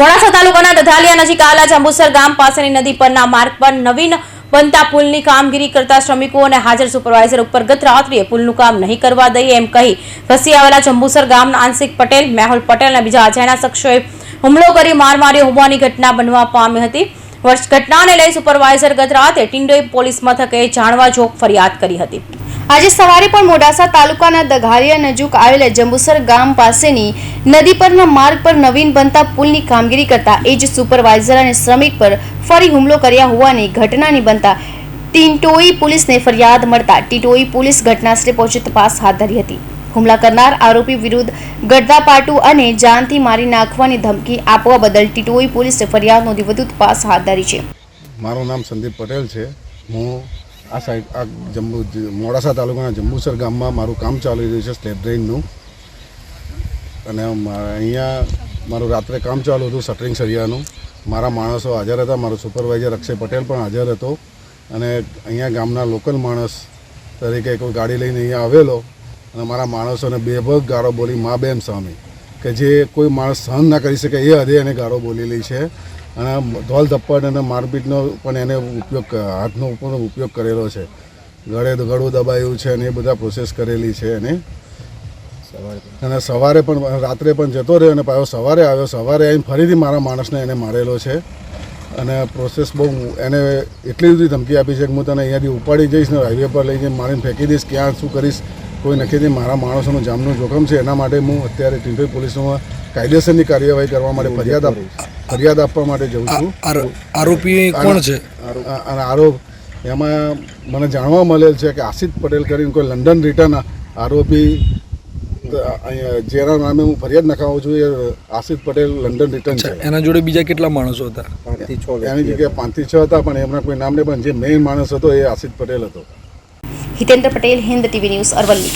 મોડાસા તાલુકાના દધાલિયા નજીક આવેલા જંબુસર ગામ પાસેની નદી પરના માર્ગ પર નવીન બનતા પુલની કામગીરી કરતા શ્રમિકો અને હાજર સુપરવાઇઝર ઉપર ગત રાત્રિએ પુલનું કામ નહીં કરવા દઈએ એમ કહી ફસી આવેલા જંબુસર ગામના આંશિક પટેલ, મેહુલ પટેલ અને બીજા અજાણ્યા શખ્સોએ હુમલો કરી માર માર્યો હોવાની ઘટના બનવા પામી હતી. વર્ષ ઘટનાને લઈ સુપરવાઇઝર ગત રાતે ટિંડોઈ પોલીસ મથકે જાણવા જોગ ફરિયાદ કરી હતી. આજે સવારે પણ મોડાસા તાલુકાના દઘારિયા નજીક આવેલા જંબુસર ગામ પાસેની નદી પરના માર્ગ પર નવીન બનતા પુલની કામગીરી કરતા એ જ સુપરવાઇઝર અને શ્રમિક પર ફરી હુમલો કર્યા હોવાની ઘટનાની બનતા ટિન્ટોઈ પોલીસને ફરિયાદ મળતા ટીટોઈ પોલીસ ઘટનાસ્થળે પહોંચી તપાસ હાથ ધરી હતી. હુમલા કરનાર આરોપી વિરુદ્ધ ગડદાપાટુ અને જાનથી મારી નાખવાની ધમકી આપવા બદલ ટીટોઈ પોલીસે ફરિયાદ નોંધી વધુ તપાસ હાથ ધરી છે. મારું નામ સંદીપ પટેલ છે. હું આ સાઈડ, આ જંબુ મોડાસા તાલુકાના જંબુસર ગામમાં મારું કામ ચાલી રહ્યું છે, સ્લેબ ડ્રેઇનનું. અને અહીંયા મારું રાત્રે કામ ચાલુ હતું શટરિંગ સરિયાનું. મારા માણસો હાજર હતા, મારો સુપરવાઇઝર અક્ષય પટેલ પણ હાજર હતો. અને અહીંયા ગામના લોકલ માણસ તરીકે કોઈ ગાડી લઈને અહીંયા આવેલો. અને મારા માણસોને બેભગ ગારો બોલી, મા બેમ સ્વામી. કે જે કોઈ માણસ સહન ના કરી શકે એ હદે એને ગાળો બોલેલી છે. અને ધોલ ધપ્પડ અને મારપીટનો પણ એને ઉપયોગ હાથનો પણ ઉપયોગ કરેલો છે. ગળે ગળું દબાયું છે અને એ બધા પ્રોસેસ કરેલી છે એને. અને સવારે પણ રાત્રે પણ જતો રહ્યો અને પાછો સવારે આવ્યો. સવારે આવીને ફરીથી મારા માણસને એને મારેલો છે. અને પ્રોસેસ બહુ એને એટલી બધી ધમકી આપી છે કે હું તને અહીંયાથી ઉપાડી જઈશ ને હાઈવે પર લઈ જઈને મારીને ફેંકી દઈશ. ક્યાં, શું કરીશ, કોઈ નક્કી નહીં. મારા માણસોનું જામનું જોખમ છે. એના માટે હું અત્યારે ટીંટોઈ પોલીસમાં કાયદેસરની કાર્યવાહી કરવા માટે ફરિયાદ આપ ફરિયાદ આપવા માટે જઉં છું. આરો- આરોપી કોણ છે? અને આરોપ એમાં મને જાણવા મળેલ છે કે આશિત પટેલ કરીને કોઈ લંડન રિટર્ન આરોપી અહીંયા જેના નામે હું ફરિયાદ નખાવું છું એ આશિત પટેલ લંડન રિટર્ન છે. એના જોડે બીજા કેટલા માણસો હતા? એની જગ્યાએ પાંચથી છ હતા પણ એમના કોઈ નામ નહીં પણ જે મેઇન માણસ હતો એ આશિત પટેલ હતો. Hitendra Patel Hind TV news Aravalli.